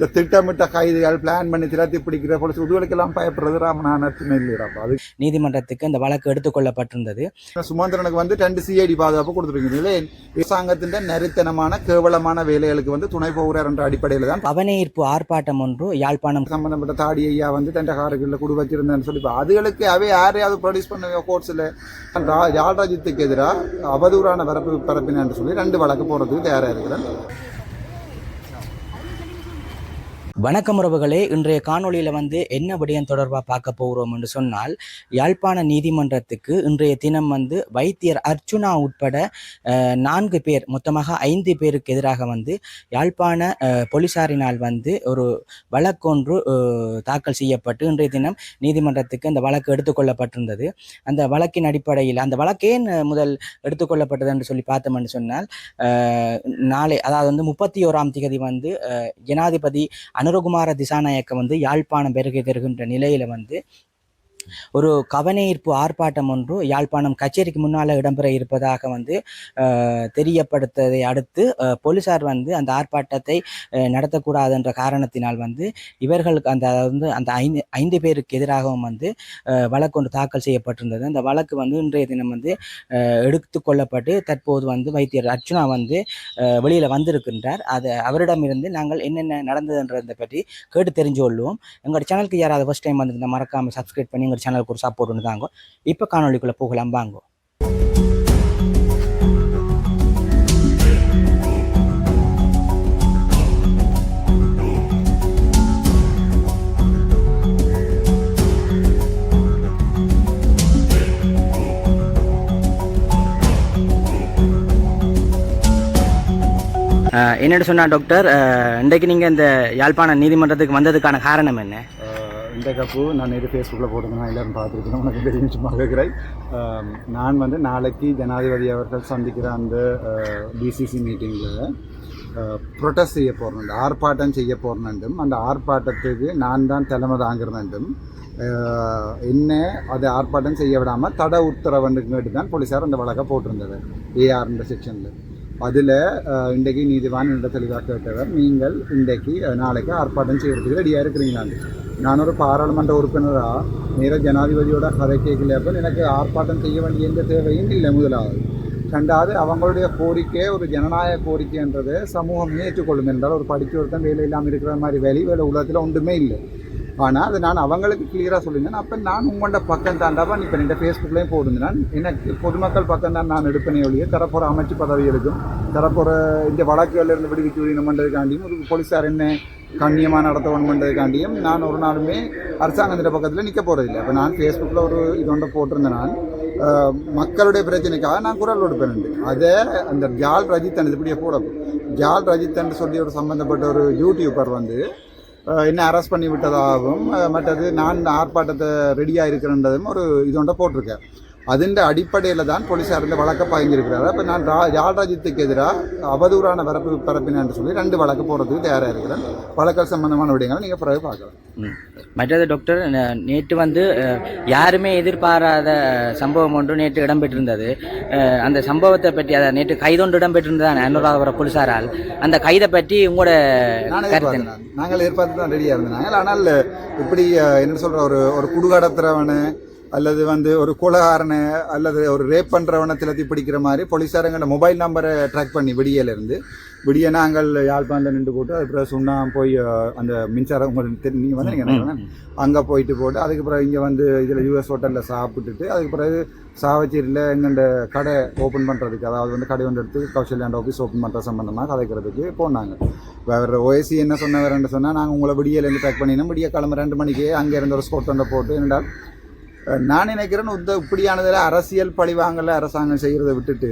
இந்த திட்டமிட்ட கைதுகள் பிளான் பண்ணி திரத்தி பிடிக்கிற போலீஸ் இதுகளுக்கெல்லாம் பயப்படுறது ராமநாதன் இல்லையாப்பா அது நீதிமன்றத்துக்கு இந்த வழக்கு எடுத்துக்கொள்ளப்பட்டிருந்தது. சுமந்திரனுக்கு வந்து ரெண்டு சிஐடி பாதுகாப்பு கொடுத்துருக்கீங்க. அரசாங்கத்தின் நெறித்தனமான கேவலமான வேலைகளுக்கு வந்து துணை போகிறார் என்ற அடிப்படையில் தான் கவனஈர்ப்பு ஆர்ப்பாட்டம் ஒன்று யாழ்ப்பாணம் சம்பந்தப்பட்ட தாடி ஐயா வந்து தண்ட காருக்குள்ள குடு வச்சிருந்தேன்னு சொல்லி அதுகளுக்கு அவை யாரையாவது ப்ரொடியூஸ் பண்ண கோர்ட்ஸில் யாழ்ராஜ்யத்துக்கு எதிராக அவதூறான பரப்பு பரப்பினு சொல்லி ரெண்டு வழக்கு போகிறதுக்கு தயாராக இருக்கிறேன் வணக்கம் உறவுகளே. இன்றைய காணொளியில் வந்து என்ன விடயம் தொடர்பாக பார்க்க போகிறோம் என்று சொன்னால் யாழ்ப்பாண நீதிமன்றத்துக்கு இன்றைய தினம் வந்து வைத்தியர் அர்ச்சுனா உட்பட நான்கு பேர் மொத்தமாக ஐந்து பேருக்கு எதிராக வந்து யாழ்ப்பாண போலீசாரினால் வந்து ஒரு வழக்கொன்று தாக்கல் செய்யப்பட்டு இன்றைய தினம் நீதிமன்றத்துக்கு அந்த வழக்கு எடுத்துக்கொள்ளப்பட்டிருந்தது அந்த வழக்கின் அடிப்படையில் அந்த வழக்கே முதல் எடுத்துக்கொள்ளப்பட்டது என்று சொல்லி பார்த்தோம்னு சொன்னால் நாளை அதாவது வந்து முப்பத்தி ஓராம் திகதி வந்து ஜனாதிபதி ஜனாதிபதி அனுரகுமார திசாநாயக்க வந்து யாழ்ப்பாணம் பெருகை தருகின்ற நிலையில வந்து ஒரு கவனஈர்ப்பு ஆர்ப்பாட்டம் ஒன்று யாழ்ப்பாணம் கச்சேரிக்கு முன்னால் இடம்பெற இருப்பதாக வந்து தெரியப்படுத்ததை அடுத்து போலீசார் வந்து அந்த ஆர்ப்பாட்டத்தை நடத்தக்கூடாது என்ற காரணத்தினால் வந்து இவர்களுக்கு அந்த வந்து அந்த ஐந்து ஐந்து பேருக்கு எதிராகவும் வந்து வழக்கு ஒன்று தாக்கல் செய்யப்பட்டிருந்தது. அந்த வழக்கு வந்து இன்றைய தினம் வந்து எடுத்து எடுத்துக்கொள்ளப்பட்டு தற்போது வந்து வைத்தியர் அர்ச்சுனா வந்து வெளியில் வந்திருக்கின்றார். அது அவரிடமிருந்து நாங்கள் என்னென்ன நடந்ததுன்றதை பற்றி கேட்டு தெரிஞ்சு கொள்வோம். எங்களோட சேனலுக்கு யாராவது ஃபர்ஸ்ட் டைம் வந்திருந்தால் மறக்காம சப்ஸ்கிரைப் பண்ணி எங்கள் சேனலுக்கு ஒரு சப்போர்ட் ஒன்று தாங்க. இப்போ காணொலிக்குள்ளே போகலாம் வாங்கோ. என்னென்னு சொன்னால் டாக்டர் இன்றைக்கு நீங்கள் இந்த யாழ்ப்பாண நீதிமன்றத்துக்கு வந்ததுக்கான காரணம் என்ன? இந்த கப்பு நான் நேரு ஃபேஸ்புக்கில் போட்டிருந்தேன். எல்லாரும் பார்த்துருக்கணும். உனக்கு தெரியும் சும்மா கேட்குறேன் நான் வந்து நாளைக்கு ஜனாதிபதி அவர்கள் சந்திக்கிற அந்த பிசிசி மீட்டிங்கில் ப்ரொட்டஸ்ட் செய்ய போகிறேன் ஆர்ப்பாட்டம் செய்ய போகிறேன்டும் அந்த ஆர்ப்பாட்டத்துக்கு நான் தான் தலைமை தாங்கிறேன்டும் என்ன அதை ஆர்ப்பாட்டம் செய்ய விடாமல் தடை உத்தரவுன்னு தான் போலீஸார் அந்த வழக்கை போட்டிருந்தது. ஏஆர்ன்ற செக்ஷனில் அதில் இன்றைக்கு நீதிவான் என்ற தெளிவாக கேட்டவர் நீங்கள் இன்றைக்கு நாளைக்கு ஆர்ப்பாட்டம் செய்கிறதுக்கு ரெடியாக இருக்கிறீங்களான்னு நான் ஒரு பாராளுமன்ற உறுப்பினராக நேர ஜனாதிபதியோட கதை கேட்கலையப்போ எனக்கு ஆர்ப்பாட்டம் செய்ய வேண்டிய எந்த தேவையும் இல்லை முதலாவது. ரெண்டாவது அவங்களுடைய கோரிக்கை ஒரு ஜனநாயக கோரிக்கைன்றது சமூகம் ஏற்றுக்கொள்ளும் என்றால் ஒரு படிச்சு ஒருத்தன் வேலை இல்லாமல் இருக்கிற மாதிரி வேலை வேலை உலகத்தில் ஒன்றுமே இல்லை. ஆனால் அது நான் அவங்களுக்கு கிளியராக சொல்லியிருந்தேன். அப்போ நான் உங்களோட பக்கம் தாண்டாவா இப்போ இந்த ஃபேஸ்புக்லேயும் போடுந்தேன் எனக்கு பொதுமக்கள் பக்கம் தான் நான் எடுப்பேனே ஒழிய தரப்போகிற அமைச்சு பதவிகளுக்கும் தரப்போகிற இந்த வழக்குகளிலிருந்து விடுவிச்சு விடணுமன்றதுக்காண்டியும் ஒரு போலீஸார் என்ன கண்ணியமாக நடத்தணுமன்றதுக்காண்டியும் நான் ஒரு நாளுமே அரசாங்கத்தின் பக்கத்தில் நிற்க போகிறதில்லை இப்போ நான் ஃபேஸ்புக்கில் ஒரு இது போட்டிருந்தேன் நான். மக்களுடைய பிரச்சனைக்காக நான் குரல் கொடுப்பேன் அதை அந்த ஜால் ரஜித்தன் இப்படியே போட ஜால் ரஜித் என்று சொல்லி ஒரு சம்மந்தப்பட்ட ஒரு யூடியூபர் வந்து என்ன அரெஸ்ட் பண்ணி விட்டதாகவும் மற்றது நான் ஆர்ப்பாட்டத்தை ரெடியாக இருக்கிறன்றதும் ஒரு இது ஒன்றை போட்டிருக்கேன் അതിൻ്റെ അടിപ്പടയിൽ தான் போலீஸார் இந்த வழக்கை பாய்ஞ்சிருக்கிறாரு அப்போ நான் ரா யாழ்ராஜ்யத்துக்கு எதிராக அவதூறான பரப்பு பரப்பினு சொல்லி ரெண்டு வழக்கு போகிறதுக்கு தயாராக இருக்கிறேன் வழக்கல் சம்பந்தமான விடயங்களை நீங்கள் பிறகு பார்க்கலாம் ம். மற்றது டாக்டர் நே- நேற்று வந்து அஹ், யாருமே எதிர்பாராத சம்பவம் ஒன்று நேற்று இடம்பெற்றிருந்தது அஹ், அந்த சம்பவத்தை பற்றி அதை நேற்று கைதொன்று இடம்பெற்றிருந்ததான அனுராதபுர போலீசாரால் அந்த கைதை பற்றி உங்களோட நானே கருத்து எதிர்பார்த்தேன் நான். நாங்கள் எதிர்பார்த்து தான் ரெடியாக இருந்தாங்க ஆனால் இப்படி அஹ், என்ன சொல்கிற ஒரு ஒரு குடுகடத்துறவனு அல்லது வந்து ஒரு கொலகாரனை அல்லது ஒரு ரேப் பண்ணுறவனை திலத்தி பிடிக்கிற மாதிரி போலீஸாரங்களோட மொபைல் நம்பரை ட்ராக் பண்ணி விடியலேருந்து. விடிய நாங்கள் யாழ்ப்பாணத்தில் நின்று போட்டு அதுக்கப்புறம் சுண்ணா போய் அந்த மின்சாரம் உங்களுக்கு நீங்கள் வந்து நீங்கள் அங்கே போயிட்டு போட்டு அதுக்கு பிறகு இங்கே வந்து இதில் யூஎஸ் ஹோட்டலில் சாப்பிட்டுட்டு அதுக்கு பிறகு சாவச்சேரியில் எங்கள்ட கடை ஓப்பன் பண்ணுறதுக்கு அதாவது வந்து கடை ஒன்று எடுத்து கௌசல்யாண்ட ஆஃபீஸ் ஓப்பன் பண்ணுற சம்மந்தமாக கதைக்கிறதுக்கு போனாங்க. வேறு ஓஎஸ்சி என்ன சொன்னவர்ன்னு சொன்னால் நாங்கள் உங்களை விடியலேருந்து பேக் பண்ணினோம். விடிய கிளம்பு ரெண்டு மணிக்கு அங்கே இருந்த ஒரு ஸ்கோட் ஒன்றை போட்டு என்னடா நான் நினைக்கிறேன் உத்த இப்படியானதில் அரசியல் பழிவாங்கல அரசாங்கம் செய்கிறத விட்டுட்டு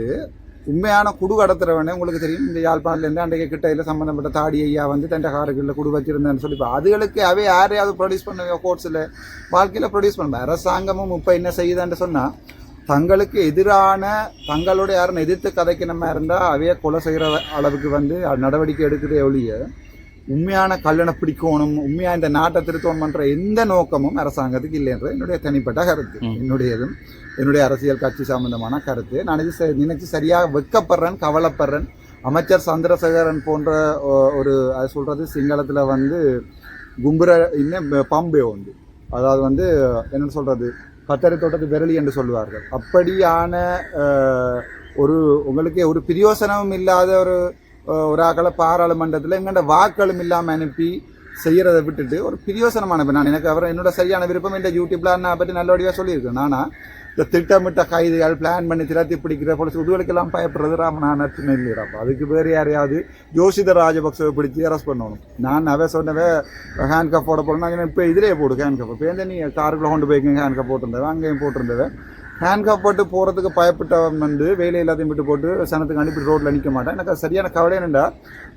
உண்மையான குடு கடத்துறவனே உங்களுக்கு தெரியும். இந்த யாழ்ப்பாணத்துலேருந்து அன்றைக்கு கிட்டையில் சம்மந்தப்பட்ட தாடி ஐயா வந்து தண்டை காருக்குள்ள குடு வச்சிருந்தேன்னு சொல்லி இப்போ அதுகளுக்கு அவை யாரையாவது ப்ரொடியூஸ் பண்ணுவோம் கோர்ட்ஸில் வாழ்க்கையில் ப்ரொடியூஸ் பண்ண அரசாங்கமும் இப்போ என்ன செய்யுதுன்னு சொன்னால் தங்களுக்கு எதிரான தங்களோட யாரும் எதிர்த்து கதைக்கு நம்ம இருந்தால் அவையே கொலை செய்கிற அளவுக்கு வந்து நடவடிக்கை எடுக்கிறதே ஒழிய உண்மையான கல்லணை பிடிக்கணும் உண்மையா இந்த நாட்டை திருத்தம் பண்ற எந்த நோக்கமும் அரசாங்கத்துக்கு இல்லைன்றது என்னுடைய தனிப்பட்ட கருத்து. என்னுடையதும் என்னுடைய அரசியல் கட்சி சம்பந்தமான கருத்து. நான் இது நினைச்சு சரியாக வெக்கப்படுறேன் கவலைப்படுறேன். அமைச்சர் சந்திரசேகரன் போன்ற ஒரு அது சொல்கிறது சிங்களத்தில் வந்து கும்புர இன்னும் பம்பே உண்டு. அதாவது வந்து என்ன சொல்கிறது கத்தரி தோட்டத்து விரலி என்று சொல்லுவார்கள். அப்படியான ஒரு உங்களுக்கே ஒரு பிரியோசனமும் இல்லாத ஒரு ஒரு ஆக்களை பாராளுமன்றத்தில் எங்கள்கிட்ட வாக்களும் இல்லாமல் அனுப்பி செய்கிறத விட்டுட்டு ஒரு பிரியோசனமான இப்ப நான் எனக்கு அவரை என்னோட சரியான விருப்பம் இந்த யூடியூப்பில் நான் பற்றி நல்லபடியாக சொல்லியிருக்கேன். நானா இந்த திட்டமிட்ட கைதுகள் பிளான் பண்ணி திரத்தி பிடிக்கிற போலீஸ் உதுவலுக்கெல்லாம் பயப்படுறது ராமநாதன் நட்சத்திரம் அதுக்கு வேறு யாரையாவது யோசித ராஜபக்சவை பிடிச்சி அரெஸ்ட் பண்ணணும். நான் அவ சொன்னவே ஹேண்ட் கப் போட போடணும் இப்போ இதிலே போடு ஹேண்ட் கப் இப்போ நீ காருக்குள்ளே கொண்டு போய்க்கு ஹேண்ட் கப் போட்டிருந்தவன் அங்கேயும் போட்டிருந்தவன். ஹேண்ட்காப் போட்டு போகிறதுக்கு பயப்பட்டவன் வந்து வேலை எல்லாத்தையும் விட்டு போட்டு சனத்துக்கு அனுப்பி ரோட்டில் நிற்க மாட்டேன். எனக்கு சரியான கவலை என்னென்னா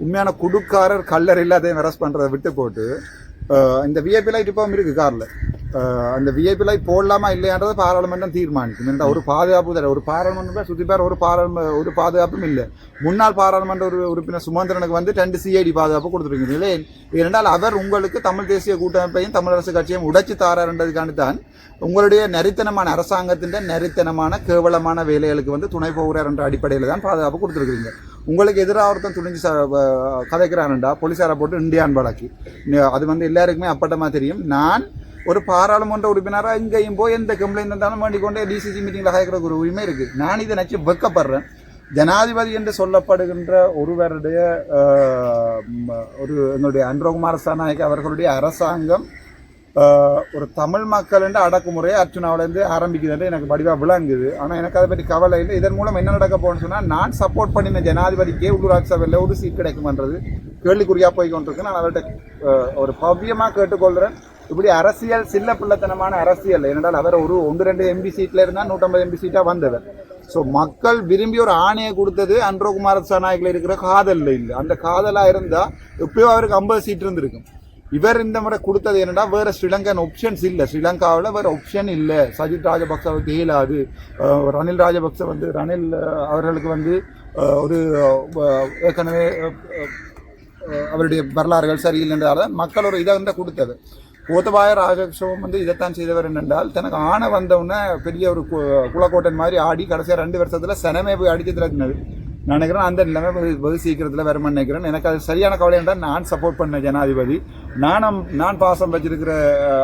உண்மையான குடுக்காரர் கல்லர் எல்லாத்தையும் அரெஸ்ட் பண்ணுறதை விட்டு போட்டு இந்த விஐபி லைட் இப்போ இருக்குது காரில். அந்த விஐபி லைட் போடலாமா இல்லையான்றதை பாராளுமன்றம் தீர்மானிக்கும். ஏன்டா ஒரு பாதுகாப்பு தர ஒரு பாராளுமன்றம் சுற்றி பேர் ஒரு பாராளும ஒரு பாதுகாப்பும் இல்லை. முன்னாள் பாராளுமன்ற ஒரு உறுப்பினர் சுமந்திரனுக்கு வந்து ரெண்டு சிஐடி பாதுகாப்பு கொடுத்துருக்கீங்க இல்லை ஏனென்றால் அவர் உங்களுக்கு தமிழ் தேசிய கூட்டமைப்பையும் தமிழரசு கட்சியையும் உடைச்சு தாராருன்றதுக்காண்டி தான் உங்களுடைய நெறித்தனமான அரசாங்கத்தின் நெறித்தனமான கேவலமான வேலைகளுக்கு வந்து துணை போகிறார் என்ற அடிப்படையில் தான் பாதுகாப்பு கொடுத்துருக்கீங்க உங்களுக்கு எதிராக ஒருத்தன் துணிஞ்சு கதைக்கிறான்டா போலீஸாரை போட்டு இந்தியான் வழக்கு. அது வந்து எல்லாருக்குமே அப்பட்டமாக தெரியும். நான் ஒரு பாராளுமன்ற உறுப்பினராக இங்கேயும் போய் எந்த கம்ப்ளைண்ட் இருந்தாலும் வேண்டிக் கொண்டே டிசிசி மீட்டிங்கில் கதைக்கிற ஒரு உரிமை இருக்குது நான் இதை நினச்சி வெக்கப்படுறேன். ஜனாதிபதி என்று சொல்லப்படுகின்ற ஒருவருடைய ஒரு எங்களுடைய அன்றகுமார சனாயக் அவர்களுடைய அரசாங்கம் ஒரு தமிழ் மக்கள் என்ற அடக்குமுறையை அர்ச்சுனாவிலேருந்து ஆரம்பிக்குதுன்னு எனக்கு வடிவாக விளங்குது. ஆனால் எனக்கு அதை பற்றி கவலை இல்லை. இதன் மூலம் என்ன நடக்க போகணும்னு சொன்னால் நான் சப்போர்ட் பண்ணின ஜனாதிபதிக்கே உள்ளூராட்சி சபையில் ஒரு சீட் கிடைக்கும்ன்றது கேள்விக்குறியாக போய் கொண்டிருக்கு நான் அவர்கிட்ட ஒரு பவ்யமாக கேட்டுக்கொள்கிறேன் இப்படி அரசியல் சில்ல பிள்ளைத்தனமான அரசியல். ஏனென்றால் அவர் ஒரு ஒன்று ரெண்டு எம்பி சீட்டில் இருந்தால் நூற்றம்பது எம்பி சீட்டாக வந்தவர். ஸோ மக்கள் விரும்பி ஒரு ஆணையை கொடுத்தது அன்றகுமார சனாய்க்கில் இருக்கிற காதலில் இல்லை. அந்த காதலாக இருந்தால் எப்பயோ அவருக்கு ஐம்பது சீட் இருந்திருக்கும். இவர் இந்த முறை கொடுத்தது என்னடா வேறு ஸ்ரீலங்கன் ஆப்ஷன்ஸ் இல்லை. ஸ்ரீலங்காவில் வேறு ஆப்ஷன் இல்லை. சஜித் ராஜபக்சவுக்கு இயலாது ரணில் ராஜபக்ச வந்து ரணில் அவர்களுக்கு வந்து ஒரு ஏற்கனவே அவருடைய வரலாறுகள் சரியில்லைன்றதால மக்கள் ஒரு இதை வந்து கொடுத்தது. கோத்தபாய ராஜபக்ஷவும் வந்து இதைத்தான் செய்தவர் என்னென்றால் தனக்கு ஆணை வந்தவுடனே பெரிய ஒரு கு- குலக்கோட்டன் மாதிரி ஆடி கடைசியாக ரெண்டு வருஷத்தில் சனமே போய் அடிச்சு திறக்கினது நான் நினைக்கிறேன் அந்த நிலைமை வெகு- சீக்கிரத்தில் வரும்னு நினைக்கிறேன். எனக்கு அது சரியான கவலை என்றால் நான் சப்போர்ட் பண்ண ஜனாதிபதி. நானும் நான் பாசம் வச்சிருக்கிற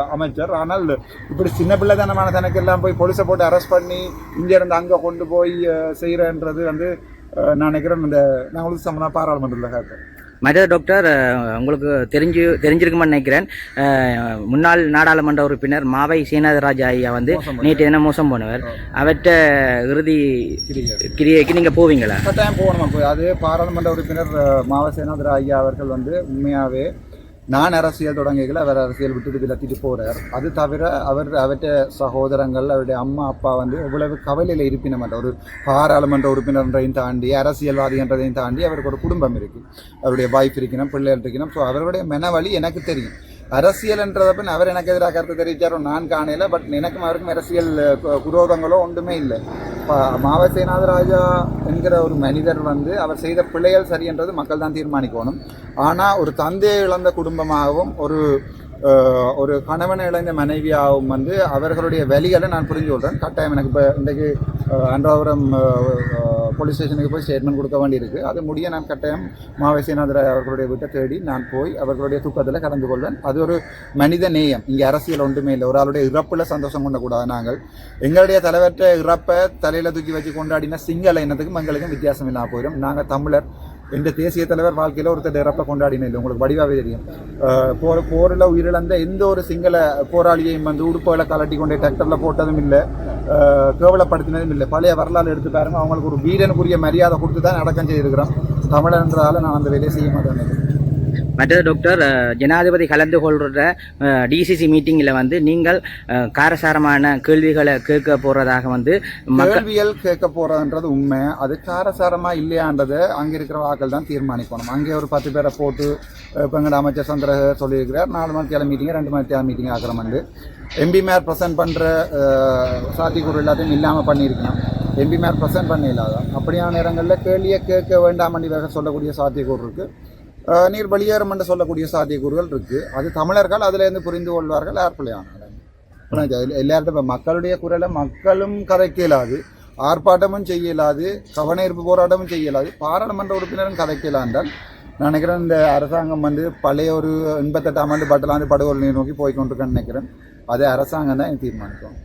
அமைச்சர். ஆனால் இப்படி சின்ன பிள்ளைத்தனமான தனக்கு எல்லாம் போய் பொலிசை போட்டு அரெஸ்ட் பண்ணி இங்கேருந்து அங்கே கொண்டு போய் செய்கிறேன்றது வந்து நான் நினைக்கிறேன் இந்த நான் உங்களுக்கு சம்மனா பாராளுமன்றத்தில் கேட்டேன். மற்ற டாக்டர் உங்களுக்கு தெரிஞ்சு தெரிஞ்சிருக்குமென்னு நினைக்கிறேன். முன்னாள் நாடாளுமன்ற உறுப்பினர் மாவை சீனாதராஜ் ஐயா வந்து நேற்று என்ன மோசம் போனவர் அவற்ற இறுதி கிரியைக்கு நீங்கள் போவீங்களா? கட்டாயம் போகணும்? போய் அது பாராளுமன்ற உறுப்பினர் மாவ சேனாதிர ஐயா அவர்கள் வந்து உண்மையாகவே நான் அரசியல் தொடங்கிகள் அவர் அரசியல் விட்டுட்டு விலத்திட்டு போறார். அது தவிர அவர் அவற்ற சகோதரங்கள் அவருடைய அம்மா அப்பா வந்து எவ்வளவு கவலையில் இருப்பினம் என்ற ஒரு பாராளுமன்ற உறுப்பினர்ன்றையும் தாண்டி அரசியல்வாதி என்றதையும் தாண்டி அவருக்கு ஒரு குடும்பம் இருக்கு. அவருடைய வைஃப் இருக்கணும் பிள்ளைகள் இருக்கணும். ஸோ அவருடைய மனவழி எனக்கு தெரியும். அரசியல் என்றதப்பின் அவர் எனக்கு எதிராக கருத்து தெரிவித்தாரோ நான் காணையில பட் எனக்கும் அவருக்கும் அரசியல் குரோதங்களோ ஒன்றுமே இல்லை. மாவசேனாதராஜா என்கிற ஒரு மனிதர் வந்து அவர் செய்த பிள்ளைகள் சரி என்றது மக்கள் தான் தீர்மானிக்கணும். ஆனால் ஒரு தந்தையை இழந்த குடும்பமாகவும் ஒரு ஒரு கணவனை இழந்த மனைவியாகவும் வந்து அவர்களுடைய வழிகளை நான் புரிஞ்சு கொள்கிறேன் கட்டாயம் எனக்கு இப்போ இன்றைக்கு அன்றாவரம் போலீஸ் ஸ்டேஷனுக்கு போய் ஸ்டேட்மெண்ட் கொடுக்க வேண்டியிருக்கு. அது முடிய நான் கட்டாயம் மாவேசியநாதர் அவர்களுடைய வீட்டை தேடி நான் போய் அவர்களுடைய தூக்கத்தில் கலந்து கொள்வேன். அது ஒரு மனித நேயம். இங்கே அரசியல் ஒன்றுமே இல்லை. ஒரு ஆளுடைய இறப்பில் சந்தோஷம் கொண்டக்கூடாது நாங்கள். எங்களுடைய தலைவர்கிட்ட இறப்பை தலையில் தூக்கி வச்சு கொண்டாடின சிங்கள இனத்துக்கும் எங்களுக்கும் வித்தியாசம் இல்லாமல் போயிடும் நாங்கள் தமிழர். எந்த தேசிய தலைவர் வாழ்க்கையில் ஒருத்தர் இறப்பை கொண்டாடினே இல்லை உங்களுக்கு வடிவாகவே தெரியும் போர் போரில் உயிரிழந்த எந்த ஒரு சிங்கள போராளியையும் வந்து உடுப்புகளை கலட்டி கொண்டு டிராக்டரில் போட்டதும் இல்லை கேவலப்படுத்தினதும் இல்லை பழைய வரலாறு எடுத்து பாருங்கள் அவங்களுக்கு ஒரு வீரனுக்குரிய மரியாதை கொடுத்து தான் அடக்கம் செய்திருக்கிறோம் தமிழன்றதால நான் அந்த வேலையை செய்ய மாட்டேன் மற்றது டாக்டர் ஜனாதிபதி கலந்து கொள்கிற டிசிசி மீட்டிங்கில் வந்து நீங்கள் காரசாரமான கேள்விகளை கேட்க போகிறதாக வந்து கேள்விகள் கேட்க போகிறதுன்றது உண்மை. அது காரசாரமாக இல்லையான்றதை அங்கே இருக்கிற வாக்கள் தான் தீர்மானிக்கணும். அங்கே ஒரு பத்து பேரை போட்டு இப்போ எங்கள் அமைச்சர் சந்திர சொல்லியிருக்கிறார். நாலு மணிக்கு மீட்டிங் ரெண்டு மணிக்கு மீட்டிங் ஆக்கிற வந்து. எம்பி மேர் ப்ரெசென்ட் பண்ணுற அஹ், சாத்தியக்கூறு எல்லாத்தையும் இல்லாமல் பண்ணியிருக்கணும். எம்பி மேர் ப்ரெசென்ட் பண்ண இல்லாத? அப்படியான நேரங்களில் கேள்வியை கேட்க வேண்டாம் இவர்கள் சொல்லக்கூடிய சாத்தியக்கூறு இருக்குது நீர் வெளியேறும் என்று சொல்லக்கூடிய சாத்தியக்கூறுகள் இருக்கு. அது தமிழர்கள் அதுலேருந்து புரிந்து கொள்வார்கள் ஏற்பலையான எல்லார்கிட்ட இப்போ மக்களுடைய குரலை மக்களும் கதைக்க இயலாது ஆர்ப்பாட்டமும் செய்யலாது கவனஈர்ப்பு போராட்டமும் செய்யலாது பாராளுமன்ற உறுப்பினரும் கதைக்கலாம் என்றால் நினைக்கிறேன் இந்த அரசாங்கம் வந்து பழைய ஒரு எண்பத்தெட்டாம் ஆண்டு பட்டலாண்டு படுகொலை நோக்கி போய்கொண்டிருக்கேன்னு நினைக்கிறேன். அதை அரசாங்கம் தான் தீர்மானிக்கும்.